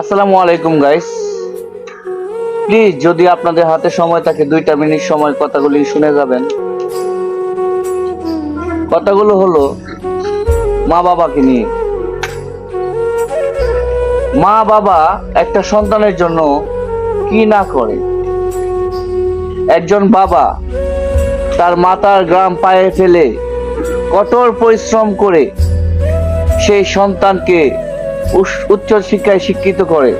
আসসালামু আলাইকুম guys please যদি আপনাদের হাতে সময় থাকে, দুইটা মিনিট সময় কথাগুলি শুনে যাবেন। কথাগুলো হলো মা বাবাকে নিয়ে। মা বাবা একটা সন্তানের জন্য কি না করে? একজন বাবা তার মাতার গ্রাম পায়ে ফেলে কঠোর পরিশ্রম করে সেই সন্তানকে উচ্চ শিক্ষায় শিক্ষিত করে।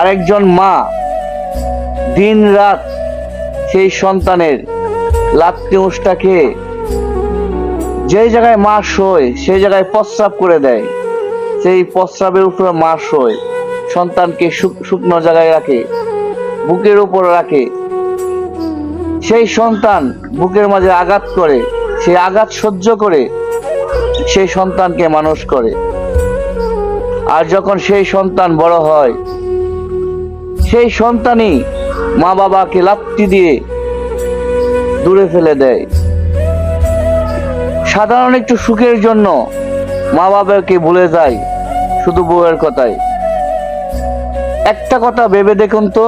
আরেকজন মা দিন রাত সেই সন্তানের লাত্তি উষ্টা খেয়ে যে জায়গায় মা শোয় সেই জায়গায় প্রস্রাব করে দেয়। সেই প্রস্রাবের উপরে মা শোয়, সন্তানকে শুকনো জায়গায় রাখে, বুকের উপর রাখে। সেই সন্তান বুকের মাঝে আঘাত করে, সেই আঘাত সহ্য করে, সেই সন্তানকে মানুষ করে। আর যখন সেই সন্তান বড় হয়, সেই সন্তানই মা বাবাকে লাত্তি দিয়ে দূরে ফেলে দেয়। সাধারণ একটু সুখের জন্য মা বাবাকে ভুলে যায়, শুধু বউয়ের কথায় একটা কথা ভেবে দেখুন তো,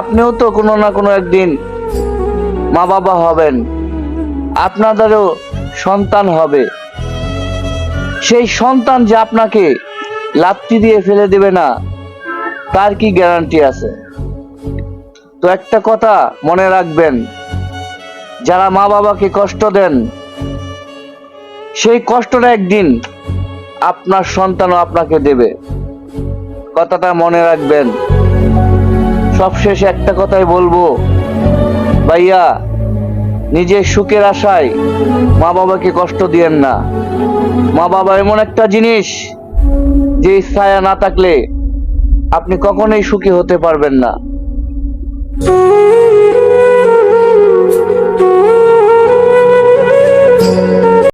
আপনিও তো কোনো না কোনো একদিন মা বাবা হবেন, আপনাদেরও সন্তান হবে। সেই সন্তান যে আপনাকে লাত্তি দিয়ে ফেলে দেবে না, তার কি গ্যারান্টি আছে? তো একটা কথা মনে রাখবেন, যারা মা বাবাকে কষ্ট দেন, সেই কষ্টটা একদিন আপনার সন্তানও আপনাকে দেবে। কথাটা মনে রাখবেন। সবশেষে একটা কথাই বলব, ভাইয়া নিজের সুখের আশায় মা বাবাকে কষ্ট দিয়েন না। মা বাবা এমন একটা জিনিস যে ছায়া না থাকলে আপনি কখনোই সুখী হতে পারবেন না।